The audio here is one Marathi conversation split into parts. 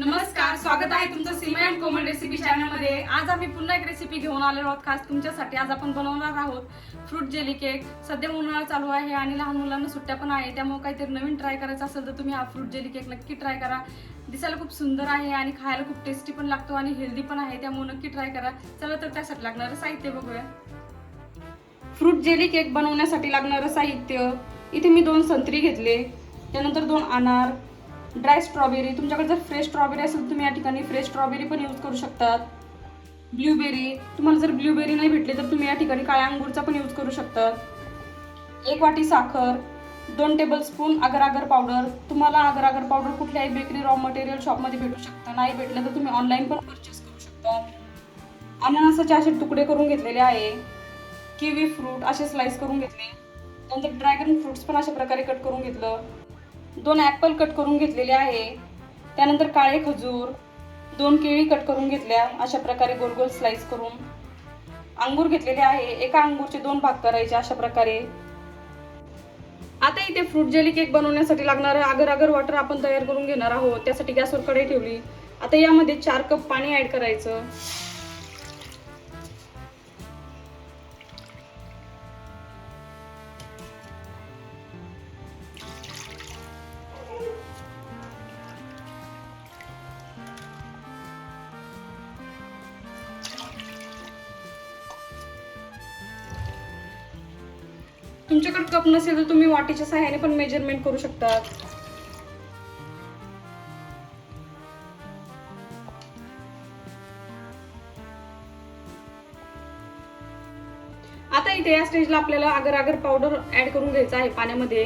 नमस्कार स्वागत आहे तुमचं सीमा अँड कोमल रेसिपी चॅनलमध्ये आज आम्ही पुन्हा एक रेसिपी घेऊन आलेलो आहोत. खास तुमच्यासाठी आज आपण बनवणार आहोत फ्रूट जेली केक सध्या उन्हाळा चालू आहे आणि लहान मुलांना सुट्ट्या पण आहे. त्यामुळे काहीतरी नवीन ट्राय करायचं असेल तर तुम्ही हा फ्रूट जेली केक नक्की ट्राय करा. दिसायला खूप सुंदर आहे आणि खायला खूप टेस्टी पण लागतो आणि हेल्दी पण आहे. त्यामुळे नक्की ट्राय करा. चला तर त्यासाठी लागणारं साहित्य बघूया. फ्रूट जेली केक बनवण्यासाठी लागणारं साहित्य. इथे मी दोन संत्री घेतले. त्यानंतर दोन अनार ड्राय स्ट्रॉबेरी तुमच्याकडे जर फ्रेश स्ट्रॉबेरी असेल तर तुम्ही या ठिकाणी फ्रेश स्ट्रॉबेरी पण यूज करू शकतात. ब्ल्यूबेरी तुम्हाला जर ब्ल्यूबेरी नाही भेटली तर तुम्ही या ठिकाणी काळ्या अंगूरचा पण यूज करू शकतात. एक वाटी साखर दोन टेबलस्पून अगर अगर पावडर तुम्हाला अगर अगर पावडर कुठल्याही बेकरी रॉ मटेरियल शॉपमध्ये भेटू शकतं नाही भेटलं तर तुम्ही ऑनलाईन पण परचेस करू शकता. अननसाचे असे तुकडे करून घेतलेले आहे किवी फ्रूट असे स्लाइस करून घेतले. नंतर ड्रॅगन फ्रूट्स पण अशा प्रकारे कट करून घेतलं. दोन ॲपल कट करून घेतलेले आहे. त्यानंतर काळे खजूर दोन केळी कट करून घेतल्या अशा प्रकारे गोल गोल स्लाईस करून अंगूर घेतलेले आहे. एका अंगूरचे दोन भाग करायचे अशा प्रकारे. आता इथे फ्रूट जेली केक बनवण्यासाठी लागणारं अगर अगर वॉटर आपण तयार करून घेणार आहोत. त्यासाठी गॅसवर कढई ठेवली. आता यामध्ये चार कप पाणी ऍड करायचं. तुमच्याकडे कप नसेल तर तुम्ही वाटीच्या सहाय्याने पण मेजरमेंट करू शकतात. आता इथे या स्टेजला आपल्याला अगर अगर पावडर ऍड करून घ्यायचा आहे पाण्यामध्ये.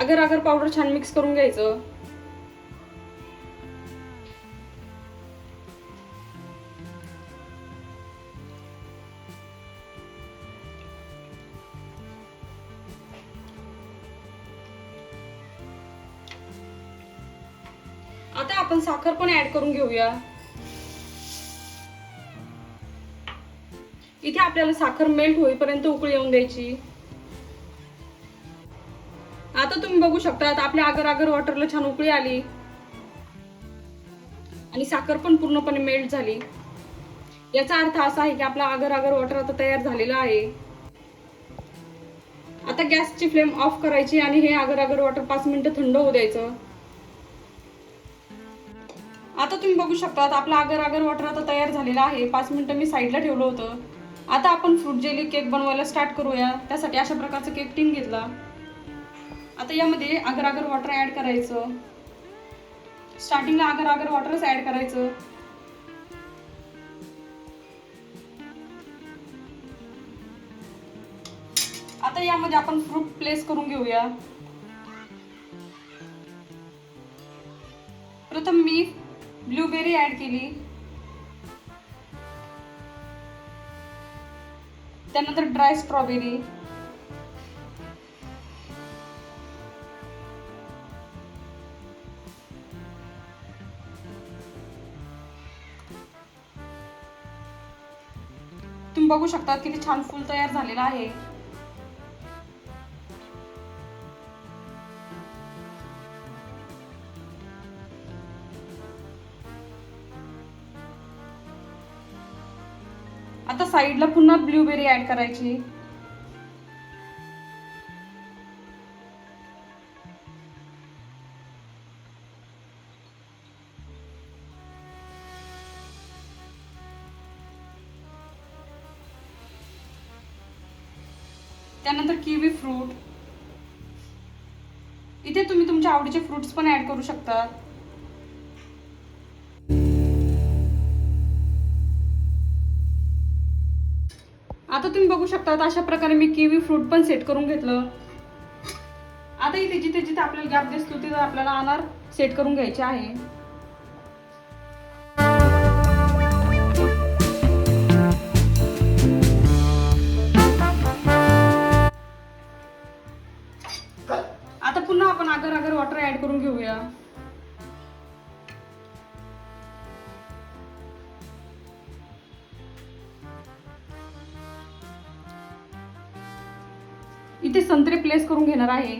अगर अगर पावडर छान मिक्स करून घ्यायचं. साखर पण ऍड करून घेऊया. इथे आपल्याला साखर मेल्ट होईपर्यंत उकळी येऊन द्यायची. आता तुम्ही बघू शकता आपल्या आगर आगर वॉटरला छान उकळी आली. आणि साखर पण पूर्णपणे मेल्ट झाली. याचा अर्थ असा आहे की आपला आगर आगर वॉटर आता तयार झालेला आहे. आता गॅसची फ्लेम ऑफ करायची आणि हे आगर आगर वॉटर पाच मिनिटं थंड होऊ द्यायचं. आता तुम्ही बघू शकता आपला आगर आगर वॉटर आता तयार झालेला आहे. पाच मिनटं मी साईडला ठेवलं होतं. आता आपण फ्रूट जेली केक बनवायला स्टार्ट करूया. त्यासाठी अशा प्रकारचा केक टीम घेतला. आता यामध्ये आगर आगर वॉटर ॲड करायचं. स्टार्टिंगला आगर आगर वॉटरच ॲड करायचं. आता यामध्ये आपण फ्रूट प्लेस करून घेऊया. प्रथम मी ब्लूबेरी ऍड केली. त्यानंतर ड्राय स्ट्रॉबेरी. तुम्ही बघू शकता किती छान फुल तयार झालेलं आहे. साईडला पुन्हा ब्लूबेरी ऍड करायची. त्यानंतर किवी फ्रूट. इथे तुम्ही तुमच्या आवडीचे फ्रुट्स पण ऍड करू शकता. तुम्ही बघू शकता अशा प्रकारे मी किवी फ्रूट पण सेट करून घेतलं. आता इथे जिथे जिथे आपल्याला गॅप दिसतो तिथं आपल्याला अनार सेट करून घ्यायचे आहे. इथे संत्रे प्लेस करून घेणार आहे.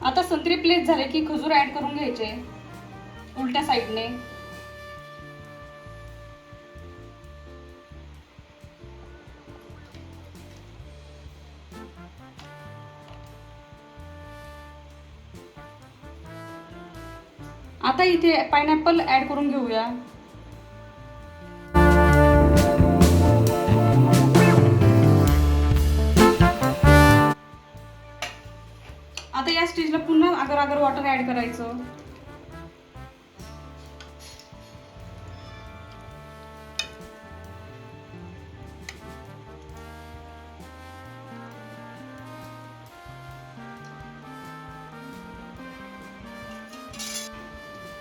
आता संत्री प्लेस झाले की खजूर ऍड करून घ्यायचे. उलट्या साईडने आता इथे पायनॅपल ऍड करून घेऊया. आता या स्टेजला पुन्हा अगर अगर वॉटर ऍड करायचं.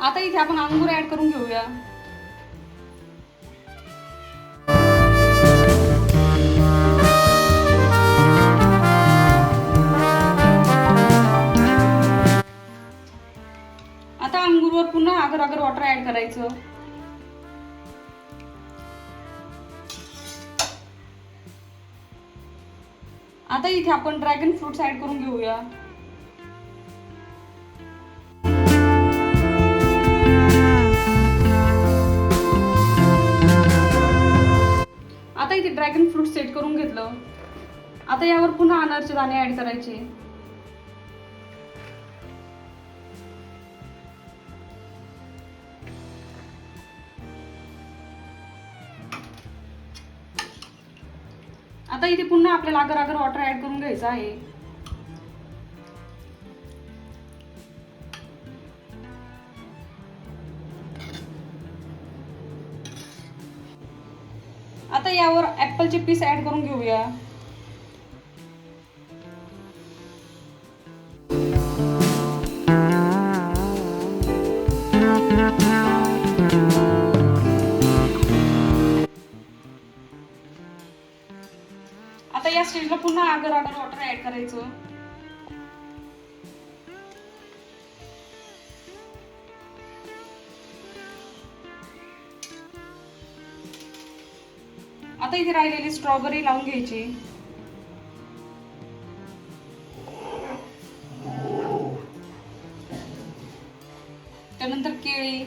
आता इथे आपण अंगूर ऍड करून घेऊया. आता अंगूरवर पुन्हा अगर अगर वॉटर ऍड करायचं. आता इथे आपण ड्रॅगन फ्रुट्स ऍड करून घेऊया. ड्रॅगन फ्रूट सेट करून घेतलं. आता यावर पुन्हा अनारचे दाणे ऍड करायचे. आता इथे पुन्हा आपल्याला अगर अगर वॉटर ऍड करून घ्यायचं आहे. यावर ॲपलचे पीस ऍड करून घेऊया. आता या स्टेजला पुन्हा अगर अगर वॉटर ऍड करायचं. इथे राहिलेली स्ट्रॉबेरी लावून घ्यायची. त्यानंतर केळी.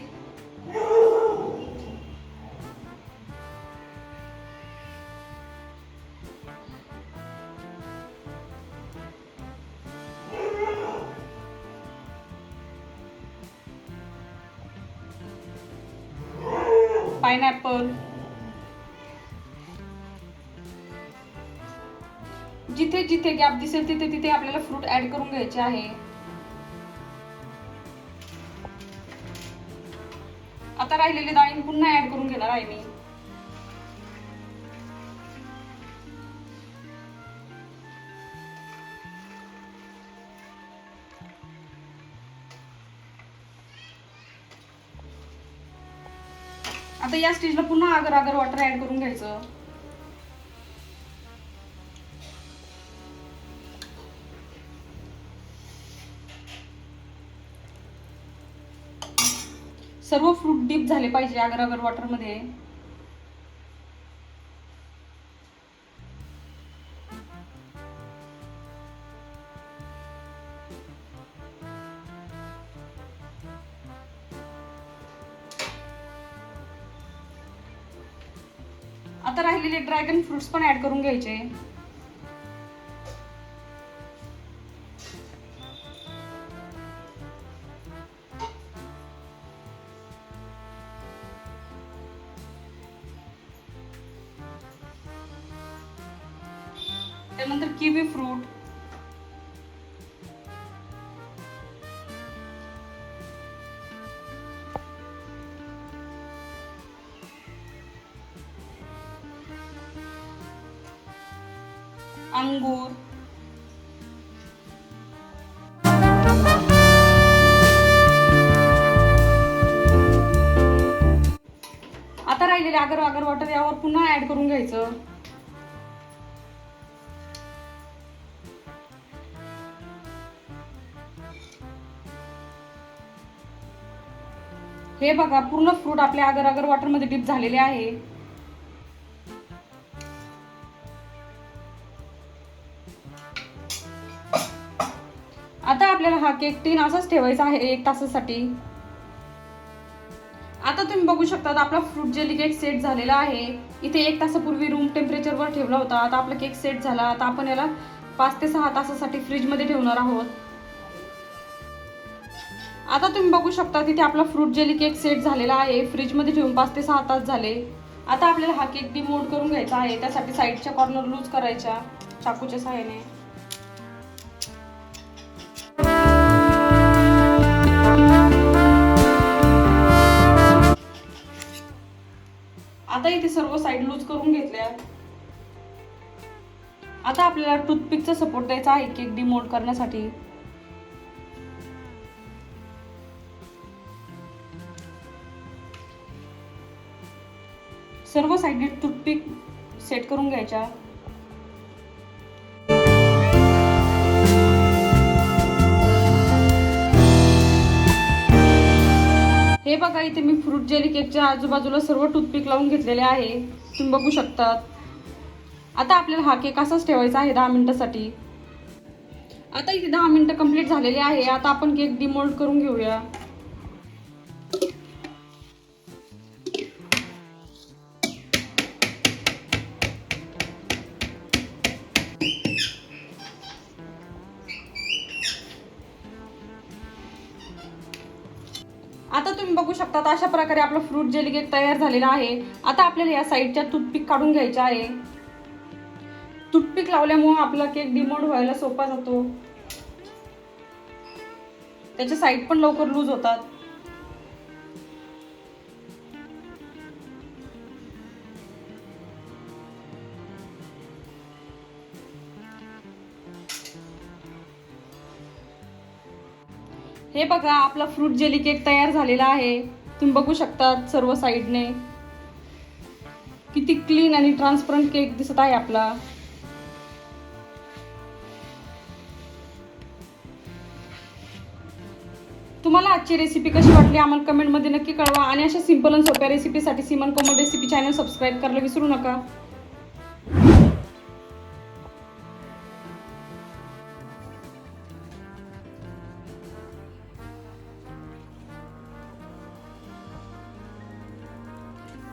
पायनॅपल जिथे गॅप दिसेल तिथे तिथे आपल्याला फ्रूट ऍड करून घ्यायचे आहे. आता राहिलेले डाळिंब पुन्हा ऍड करून घेणार आहे मी. आता या स्टेजला पुन्हा आगर आगर वॉटर ऍड करून घ्यायचं. सर्व फ्रूट डीप झाले पाहिजे अगर अगर वॉटरमध्ये आता राहिलेले ड्रॅगन फ्रुट्स पण ऍड करून घ्यायचे. अंगूर. आता राहिलेले आगर आगर वॉटर यावर पुन्हा ऍड करून घ्यायचं. हे बघा पूर्ण फ्रूट आपल्या आगर आगर वॉटरमध्ये डिप झालेले आहे. केक टीन असाच ठेवायचा आहे एक तासासाठी. आता तुम्ही बघू शकता आपला फ्रूट जेली केक सेट झालेला आहे. इथे एक तासापूर्वी रूम टेम्परेचरवर ठेवला होता. आता आपला केक सेट झाला. आता आपण याला पाच ते सहा तासासाठी फ्रीजमध्ये ठेवणार आहोत. आता तुम्ही बघू शकता तिथे आपला फ्रूट जेली केक सेट झालेला आहे. फ्रीजमध्ये ठेवून पाच ते सहा तास झाले. आता आपल्याला हा केक डिमोल्ड करून घ्यायचा आहे. त्यासाठी साईडच्या कॉर्नर लूज करायच्या चाकूच्या सहाय्याने. आता इथे सर्व साईड लूज करून घेतल्या. आता आपल्याला टूथपिकचा सपोर्ट द्यायचा आहे केक डिमोल्ड करण्यासाठी. सर्व साईडने टूथपिक सेट करून घ्यायच्या. हे बघा इथे मी फ्रूट जेली केकच्या आजूबाजूला सर्व टूथपिक लावून घेतलेले आहे. तुम्ही बघू शकतात. आता आपल्याला हा केक असाच ठेवायचा आहे दहा मिनटासाठी. आता इथे दहा मिनटं कंप्लीट झालेले आहे. आता आपण केक डिमोल्ड करून घेऊया. बघू शकता अशा प्रकारे आपलं फ्रूट जेली केक तयार झालेला आहे. आता आपल्याला या साईडच्या टूथपिक काढून घ्यायच्या आहे. टूथपिक लावल्यामुळं आपला केक डिमोड व्हायला सोपा जातो. त्याच्या साईड पण लवकर लूज होतात. हे बघा आपला फ्रूट जेली केक तयार झालेला आहे. तुम्ही बघू शकता सर्व साईडने किती क्लीन आणि ट्रान्सपरंट केक दिसत आहे आपला. तुम्हाला आजची रेसिपी कशी वाटली आम्हाला कमेंटमध्ये नक्की कळवा आणि अशा सिंपल आणि सोप्या रेसिपीसाठी सिमन कोमल रेसिपी चॅनल सबस्क्राईब करायला विसरू नका.